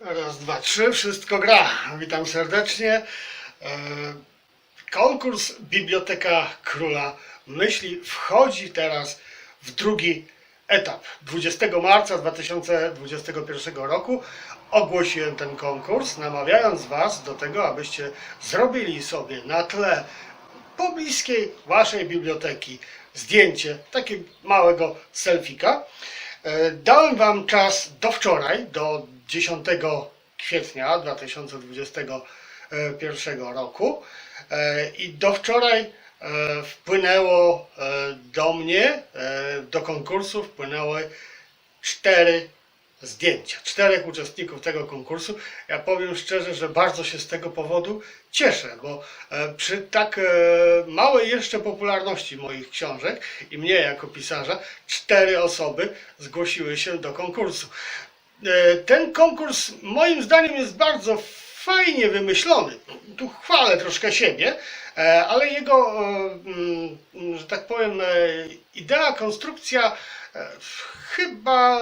Raz, dwa, trzy, wszystko gra. Witam serdecznie. E, Konkurs Biblioteka Króla Myśli wchodzi teraz w drugi etap. 20 marca 2021 roku ogłosiłem ten konkurs, namawiając Was do tego, abyście zrobili sobie na tle pobliskiej Waszej biblioteki zdjęcie takiego małego selfika. E, Dałem Wam czas do wczoraj, do 10 kwietnia 2021 roku. E, i do wczoraj e, wpłynęło do mnie, do konkursu wpłynęły cztery zdjęcia. Czterech uczestników tego konkursu. Ja powiem szczerze, że bardzo się z tego powodu cieszę, bo e, przy tak e, małej jeszcze popularności moich książek i mnie jako pisarza, cztery osoby zgłosiły się do konkursu. E, Ten konkurs moim zdaniem jest bardzo fajnie wymyślony. Tu chwalę troszkę siebie, e, ale jego, e, mm, że tak powiem, e, idea, konstrukcja chyba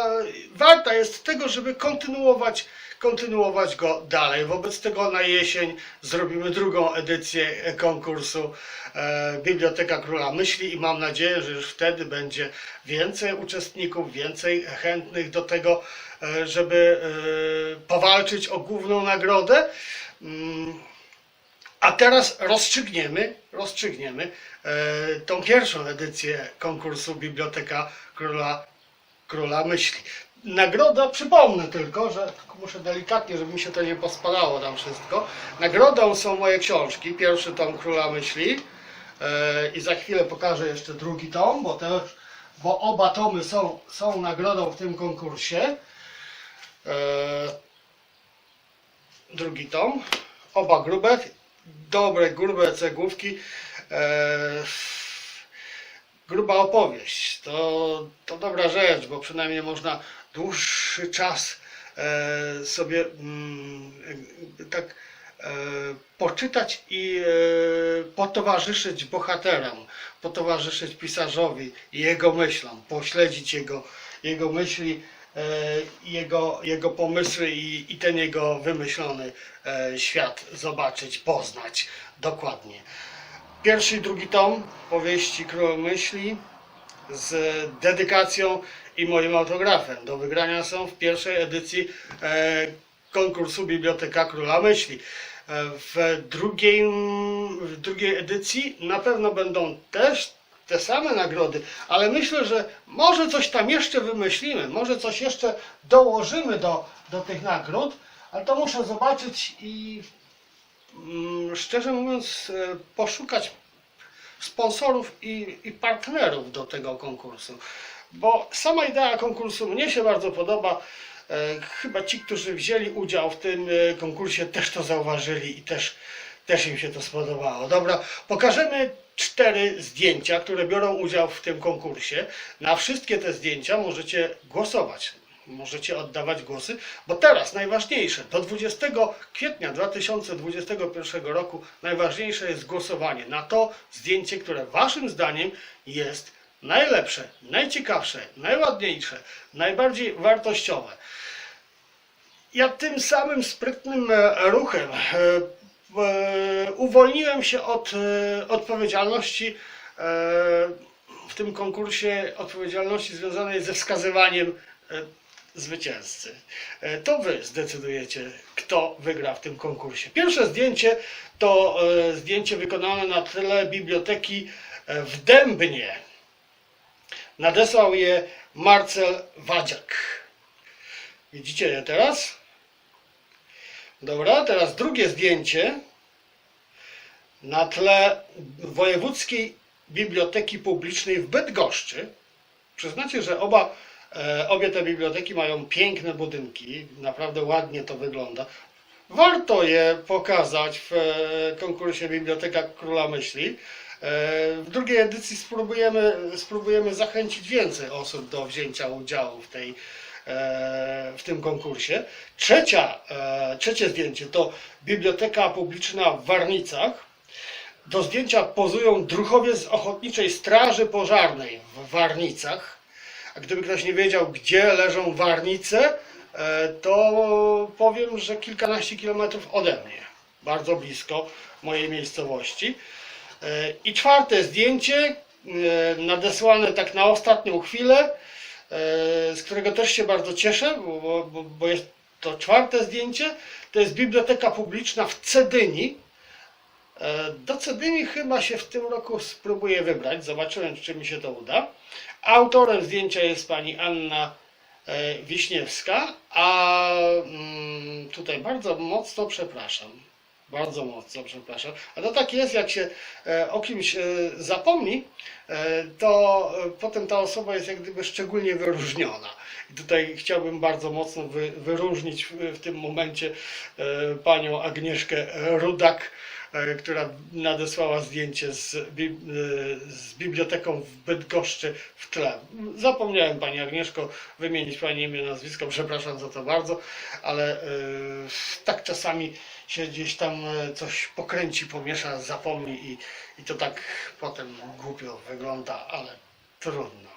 warta jest tego, żeby kontynuować, kontynuować go dalej. Wobec tego na jesień zrobimy drugą edycję konkursu e, Biblioteka Króla Myśli i mam nadzieję, że już wtedy będzie więcej uczestników, więcej chętnych do tego, e, żeby e, powalczyć o główną nagrodę. Mm, a teraz rozstrzygniemy, rozstrzygniemy tą pierwszą edycję konkursu Biblioteka Króla, Króla Myśli. Nagroda, przypomnę tylko, że muszę delikatnie, żeby mi się to nie pospadało tam wszystko. Nagrodą są moje książki. Pierwszy tom Króla Myśli e, i za chwilę pokażę jeszcze drugi tom, bo, te, bo oba tomy są, są nagrodą w tym konkursie. E, drugi tom, oba grube, dobre, grube cegłówki. E, gruba opowieść. To, to dobra rzecz, bo przynajmniej można dłuższy czas e, sobie mm, tak e, poczytać i e, potowarzyszyć bohaterom, potowarzyszyć pisarzowi i jego myślom, pośledzić jego, jego myśli, jego, jego pomysły i, i ten jego wymyślony świat zobaczyć, poznać dokładnie. Pierwszy i drugi tom powieści Król Myśli z dedykacją i moim autografem. Do wygrania są w pierwszej edycji e, konkursu Biblioteka Króla Myśli. E, w, drugiej, w drugiej edycji na pewno będą też te same nagrody, ale myślę, że może coś tam jeszcze wymyślimy, może coś jeszcze dołożymy do, do tych nagród, ale to muszę zobaczyć i mm, szczerze mówiąc e, poszukać sponsorów i, i partnerów do tego konkursu. Bo sama idea konkursu mnie się bardzo podoba. E, chyba ci, którzy wzięli udział w tym e, konkursie, też to zauważyli i też, też im się to spodobało. Dobra, pokażemy cztery zdjęcia, które biorą udział w tym konkursie. Na wszystkie te zdjęcia możecie głosować. Możecie oddawać głosy, bo teraz najważniejsze, do 20 kwietnia 2021 roku najważniejsze jest głosowanie na to zdjęcie, które Waszym zdaniem jest najlepsze, najciekawsze, najładniejsze, najbardziej wartościowe. Ja tym samym sprytnym e, ruchem e, e, uwolniłem się od odpowiedzialności w tym konkursie, odpowiedzialności związanej ze wskazywaniem zwycięzcy. To Wy zdecydujecie, kto wygra w tym konkursie. Pierwsze zdjęcie to zdjęcie wykonane na tle biblioteki w Dębnie. Nadesłał je Marcel Wadziak. Widzicie je teraz? Dobra, teraz drugie zdjęcie na tle Wojewódzkiej Biblioteki Publicznej w Bydgoszczy. Przyznacie, że oba, e, obie te biblioteki mają piękne budynki, naprawdę ładnie to wygląda. Warto je pokazać w e, konkursie Biblioteka Króla Myśli. E, W drugiej edycji spróbujemy, spróbujemy zachęcić więcej osób do wzięcia udziału w, tej, e, w tym konkursie. Trzecia, trzecie zdjęcie to Biblioteka Publiczna w Warnicach. Do zdjęcia pozują druhowie z Ochotniczej Straży Pożarnej w Warnicach. A gdyby ktoś nie wiedział, gdzie leżą Warnice, to powiem, że kilkanaście kilometrów ode mnie, bardzo blisko mojej miejscowości. E, I czwarte zdjęcie, e, nadesłane tak na ostatnią chwilę, e, z którego też się bardzo cieszę, bo, bo, bo jest to czwarte zdjęcie, to jest Biblioteka Publiczna w Cedyni. E, Do Cedyni chyba się w tym roku spróbuję wybrać, zobaczyłem czy mi się to uda. Autorem zdjęcia jest pani Anna e, Wiśniewska, a mm, tutaj bardzo mocno przepraszam. Bardzo mocno przepraszam. A to tak jest, jak się e, o kimś e, zapomni, e, to e, potem ta osoba jest jak gdyby szczególnie wyróżniona. I tutaj chciałbym bardzo mocno wy, wyróżnić w, tym momencie e, panią Agnieszkę Rudak, e, która nadesłała zdjęcie z, e, z biblioteką w Bydgoszczy w tle. Zapomniałem Pani Agnieszko wymienić Pani imię, nazwisko, przepraszam za to bardzo, ale e, tak czasami się gdzieś tam e, coś pokręci, pomiesza, zapomni i, i to tak potem głupio wygląda, ale trudno.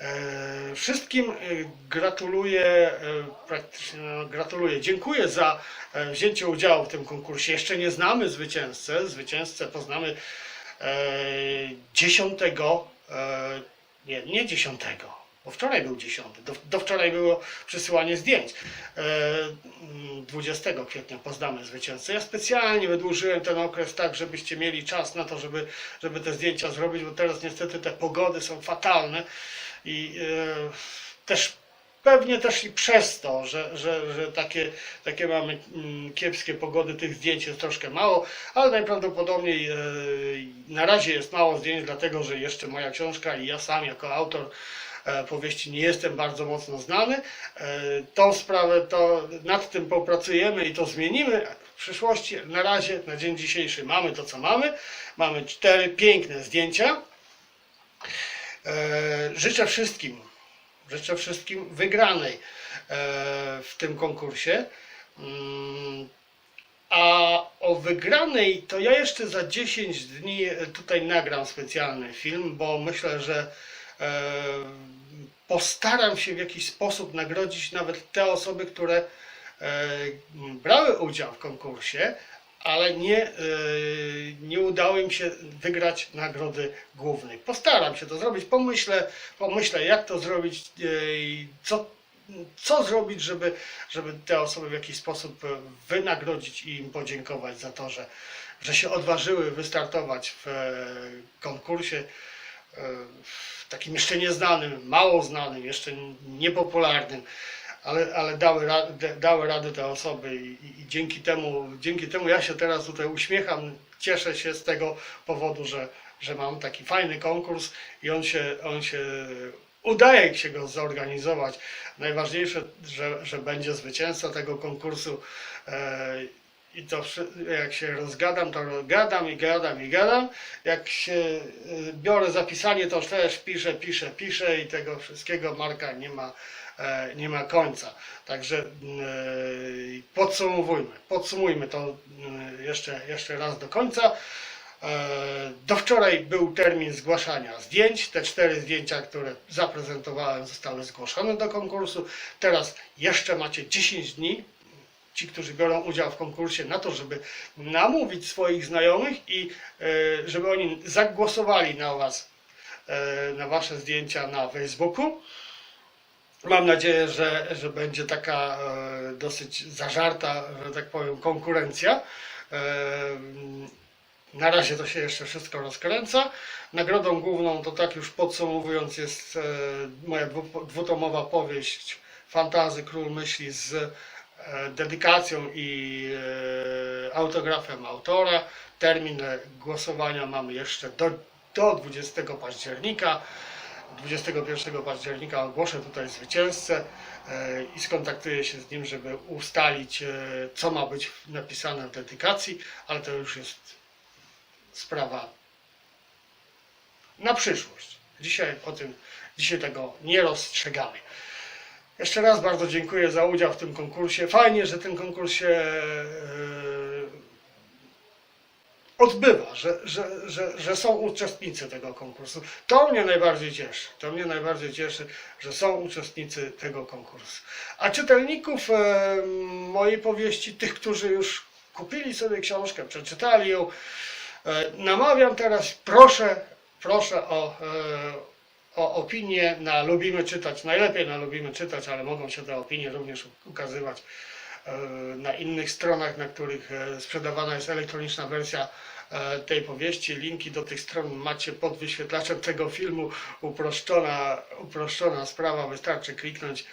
E, Wszystkim e, gratuluję, e, praktycznie no, gratuluję. Dziękuję za wzięcie udziału w tym konkursie. Jeszcze nie znamy zwycięzcę. Zwycięzcę poznamy e, 10, e, nie, nie 10, bo wczoraj był 10. Do, do wczoraj było przesyłanie zdjęć. E, mm, 20 kwietnia poznamy zwycięzcę. Ja specjalnie wydłużyłem ten okres tak, żebyście mieli czas na to, żeby, żeby te zdjęcia zrobić, bo teraz niestety te pogody są fatalne i e, też pewnie też i przez to, że, że, że takie, takie mamy mm, kiepskie pogody, tych zdjęć jest troszkę mało, ale najprawdopodobniej e, na razie jest mało zdjęć, dlatego że jeszcze moja książka i ja sam jako autor e, powieści nie jestem bardzo mocno znany. Tą sprawę to nad tym popracujemy i to zmienimy w przyszłości. Na razie, na dzień dzisiejszy mamy to, co mamy. Mamy cztery piękne zdjęcia. E, Życzę wszystkim, życzę wszystkim wygranej e, w tym konkursie. Mm, A o wygranej to ja jeszcze za 10 dni tutaj nagram specjalny film, bo myślę, że e, postaram się w jakiś sposób nagrodzić nawet te osoby, które brały udział w konkursie, ale nie, e, nie udało im się wygrać nagrody głównej. Postaram się to zrobić, pomyślę, pomyślę jak to zrobić e, i co, co zrobić, żeby, żeby te osoby w jakiś sposób wynagrodzić i im podziękować za to, że, że się odważyły wystartować w e, konkursie takim jeszcze nieznanym, mało znanym, jeszcze niepopularnym, ale, ale dały, dały radę te osoby i, i, i dzięki, temu, dzięki temu ja się teraz tutaj uśmiecham, cieszę się z tego powodu, że, że mam taki fajny konkurs i on się, on się udaje się go zorganizować. Najważniejsze, że, że będzie zwycięzca tego konkursu e, i to jak się rozgadam, to gadam i gadam i gadam. Jak się y, biorę zapisanie, to też piszę, piszę, piszę i tego wszystkiego marka nie ma, e, nie ma końca. Także e, podsumowujmy, podsumujmy to e, jeszcze, jeszcze raz do końca. E, Do wczoraj był termin zgłaszania zdjęć. Te cztery zdjęcia, które zaprezentowałem, zostały zgłoszone do konkursu. Teraz jeszcze macie 10 dni, ci, którzy biorą udział w konkursie, na to, żeby namówić swoich znajomych i e, żeby oni zagłosowali na Was, e, na Wasze zdjęcia na Facebooku. Mam nadzieję, że, że będzie taka e, dosyć zażarta, że tak powiem, konkurencja. E, na razie to się jeszcze wszystko rozkręca. Nagrodą główną, to tak już podsumowując, jest e, moja dwu- dwutomowa powieść Fantazy Król Myśli z dedykacją i autografem autora. Termin głosowania mamy jeszcze do, do 20 października. 21 października ogłoszę tutaj zwycięzcę e, i skontaktuję się z nim, żeby ustalić, e, co ma być napisane w dedykacji, ale to już jest sprawa na przyszłość. Dzisiaj o tym, dzisiaj tego nie rozstrzegamy. Jeszcze raz bardzo dziękuję za udział w tym konkursie. Fajnie, że ten konkurs się e, odbywa, że, że, że, że są uczestnicy tego konkursu. To mnie najbardziej cieszy. To mnie najbardziej cieszy, że są uczestnicy tego konkursu. A czytelników e, mojej powieści, tych, którzy już kupili sobie książkę, przeczytali ją, e, namawiam teraz, proszę, proszę o, e, o opinię na Lubimy Czytać. Najlepiej na Lubimy Czytać, ale mogą się te opinie również ukazywać na innych stronach, na których e, sprzedawana jest elektroniczna wersja e, tej powieści. Linki do tych stron macie pod wyświetlaczem tego filmu. Uproszczona, uproszczona sprawa, wystarczy kliknąć,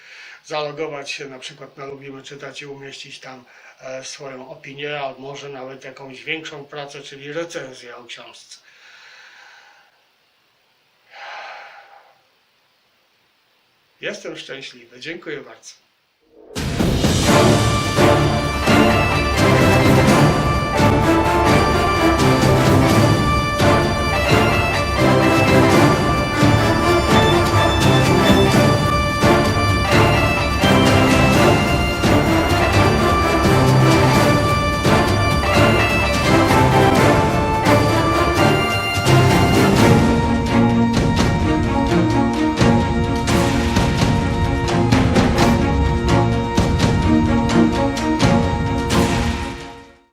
zalogować się na przykład na Lubimy Czytać i umieścić tam e, swoją opinię, a może nawet jakąś większą pracę, czyli recenzję o książce. Jestem szczęśliwy. Dziękuję bardzo.